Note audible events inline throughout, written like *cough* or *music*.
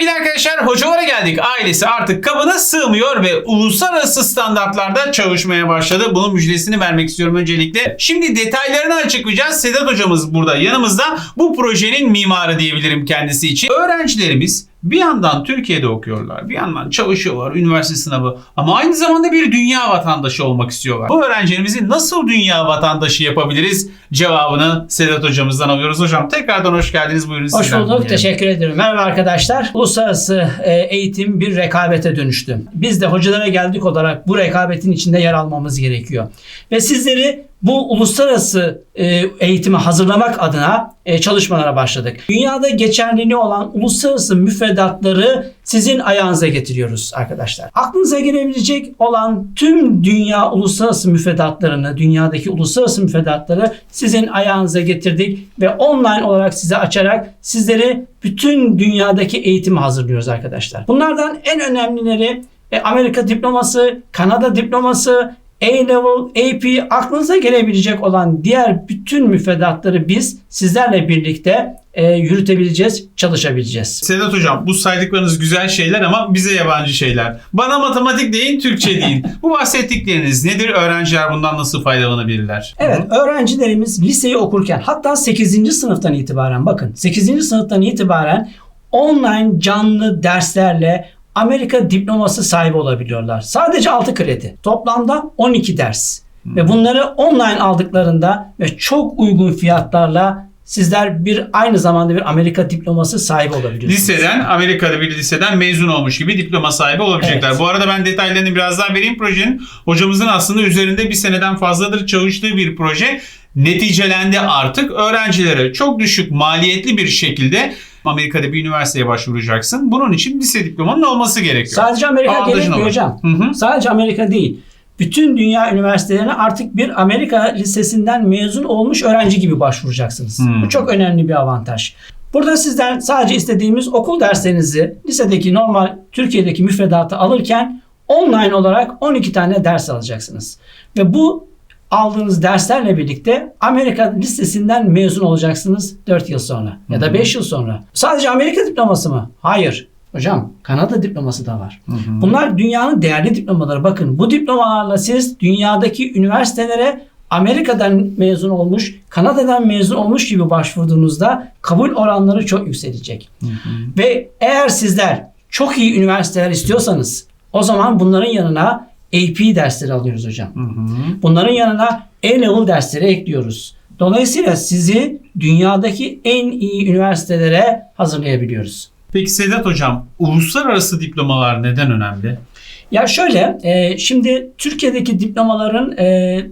Sevgili arkadaşlar hocalara geldik. Ailesi artık kabına sığmıyor ve uluslararası standartlarda çalışmaya başladı. Bunun müjdesini vermek istiyorum öncelikle. Şimdi detaylarını açıklayacağız. Sedat hocamız burada yanımızda. Bu projenin mimarı diyebilirim kendisi için. Öğrencilerimiz bir yandan Türkiye'de okuyorlar, bir yandan çalışıyorlar, üniversite sınavı ama aynı zamanda bir dünya vatandaşı olmak istiyorlar. Bu öğrencilerimizi nasıl dünya vatandaşı yapabiliriz cevabını Sedat hocamızdan alıyoruz. Hocam tekrardan hoş geldiniz. Buyurun Hoş sizden bulduk. dinleyelim. Teşekkür ederim. Merhaba arkadaşlar. Uluslararası e, eğitim bir rekabete dönüştü. Biz de hocalara geldik olarak bu rekabetin içinde yer almamız gerekiyor. Ve sizleri bu uluslararası e, eğitime hazırlamak adına e, çalışmalara başladık. Dünyada geçerliliği olan uluslararası müfredatları sizin ayağınıza getiriyoruz arkadaşlar. Aklınıza gelebilecek olan tüm dünya uluslararası müfredatlarını, dünyadaki uluslararası müfredatları sizin ayağınıza getirdik ve online olarak size açarak sizleri bütün dünyadaki eğitimi hazırlıyoruz arkadaşlar. Bunlardan en önemlileri e, Amerika diploması, Kanada diploması, A-Level, AP aklınıza gelebilecek olan diğer bütün müfredatları biz sizlerle birlikte e, yürütebileceğiz, çalışabileceğiz. Sedat hocam bu saydıklarınız güzel şeyler ama bize yabancı şeyler. Bana matematik deyin, Türkçe deyin. bu bahsettikleriniz nedir? Öğrenciler bundan nasıl faydalanabilirler? Evet, öğrencilerimiz liseyi okurken hatta 8. sınıftan itibaren bakın 8. sınıftan itibaren online canlı derslerle Amerika diploması sahibi olabiliyorlar. Sadece 6 kredi. Toplamda 12 ders. Ve bunları online aldıklarında ve çok uygun fiyatlarla sizler bir aynı zamanda bir Amerika diploması sahibi olabiliyorsunuz. Liseden, Amerika'da bir liseden mezun olmuş gibi diploma sahibi olabilecekler. Evet. Bu arada ben detaylarını biraz daha vereyim projenin. Hocamızın aslında üzerinde bir seneden fazladır çalıştığı bir proje. Neticelendi artık. Öğrencilere çok düşük maliyetli bir şekilde Amerika'da bir üniversiteye başvuracaksın. Bunun için lise diplomanın olması gerekiyor. Sadece Amerika Avantajın gerekmiyor olur. hocam. Hı hı. Sadece Amerika değil. Bütün dünya üniversitelerine artık bir Amerika lisesinden mezun olmuş öğrenci gibi başvuracaksınız. Hmm. Bu çok önemli bir avantaj. Burada sizden sadece istediğimiz okul derslerinizi lisedeki normal Türkiye'deki müfredatı alırken online olarak 12 tane ders alacaksınız. Ve bu aldığınız derslerle birlikte Amerika listesinden mezun olacaksınız 4 yıl sonra ya da 5 yıl sonra. Sadece Amerika diploması mı? Hayır. Hocam Kanada diploması da var. Bunlar dünyanın değerli diplomaları. Bakın bu diplomalarla siz dünyadaki üniversitelere Amerika'dan mezun olmuş, Kanada'dan mezun olmuş gibi başvurduğunuzda kabul oranları çok yükselecek. Ve eğer sizler çok iyi üniversiteler istiyorsanız o zaman bunların yanına AP dersleri alıyoruz hocam. Bunların yanına A-Level dersleri ekliyoruz. Dolayısıyla sizi dünyadaki en iyi üniversitelere hazırlayabiliyoruz. Peki Sedat hocam, uluslararası diplomalar neden önemli? Ya şöyle, e, şimdi Türkiye'deki diplomaların e,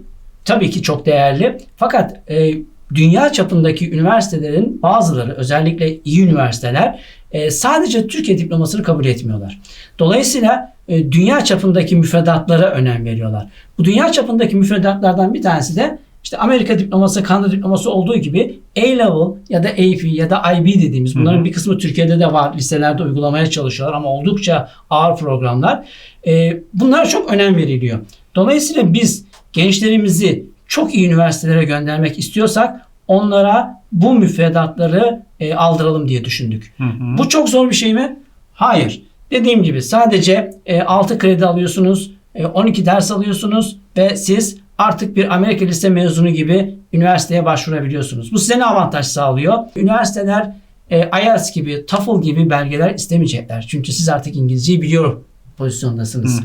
tabii ki çok değerli. Fakat e, dünya çapındaki üniversitelerin bazıları, özellikle iyi üniversiteler e, sadece Türkiye diplomasını kabul etmiyorlar. Dolayısıyla e, dünya çapındaki müfredatlara önem veriyorlar. Bu dünya çapındaki müfredatlardan bir tanesi de işte Amerika diploması, Kanada diploması olduğu gibi A-Level ya da AP ya da IB dediğimiz bunların bir kısmı Türkiye'de de var. Liselerde uygulamaya çalışıyorlar ama oldukça ağır programlar. Ee, bunlara çok önem veriliyor. Dolayısıyla biz gençlerimizi çok iyi üniversitelere göndermek istiyorsak onlara bu müfredatları e, aldıralım diye düşündük. Bu çok zor bir şey mi? Hayır. Dediğim gibi sadece e, 6 kredi alıyorsunuz, e, 12 ders alıyorsunuz ve siz artık bir Amerika lise mezunu gibi üniversiteye başvurabiliyorsunuz. Bu size ne avantaj sağlıyor? Üniversiteler e, IELTS gibi, TOEFL gibi belgeler istemeyecekler. Çünkü siz artık İngilizceyi biliyor pozisyondasınız.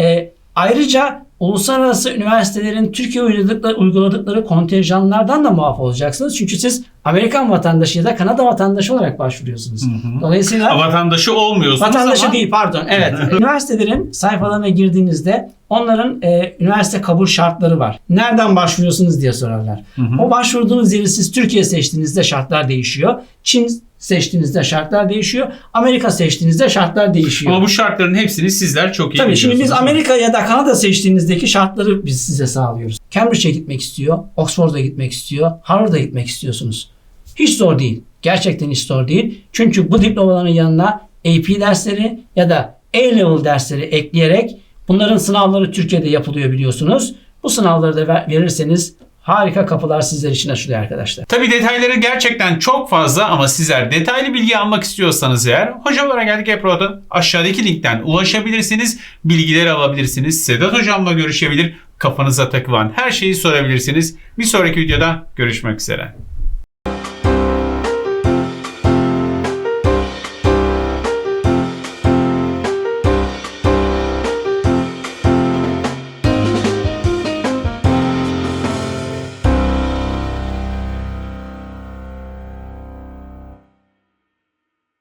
E, ayrıca uluslararası üniversitelerin Türkiye uyguladıkları, uyguladıkları kontenjanlardan da muaf olacaksınız. Çünkü siz Amerikan vatandaşı ya da Kanada vatandaşı olarak başvuruyorsunuz. Dolayısıyla Vatandaşı olmuyorsunuz Vatandaşı ama değil pardon. Evet. *laughs* Üniversitelerin sayfalarına girdiğinizde onların e, üniversite kabul şartları var. Nereden başvuruyorsunuz diye sorarlar. O başvurduğunuz yeri siz Türkiye seçtiğinizde şartlar değişiyor. Çin seçtiğinizde şartlar değişiyor. Amerika seçtiğinizde şartlar değişiyor. ama bu şartların hepsini sizler çok iyi Tabii şimdi biz. Amerika ya da Kanada seçtiğinizdeki şartları biz size sağlıyoruz. Cambridge'e gitmek istiyor, Oxford'a gitmek istiyor, Harvard'a gitmek istiyorsunuz. Hiç zor değil. Gerçekten hiç zor değil. Çünkü bu diplomaların yanına AP dersleri ya da A-Level dersleri ekleyerek bunların sınavları Türkiye'de yapılıyor biliyorsunuz. Bu sınavları da ver- verirseniz harika kapılar sizler için açılıyor arkadaşlar. Tabi detayları gerçekten çok fazla ama sizler detaylı bilgi almak istiyorsanız eğer Hocalara Geldik Epro'da aşağıdaki linkten ulaşabilirsiniz. Bilgileri alabilirsiniz. Sedat Hocamla görüşebilir. Kafanıza takılan her şeyi sorabilirsiniz. Bir sonraki videoda görüşmek üzere.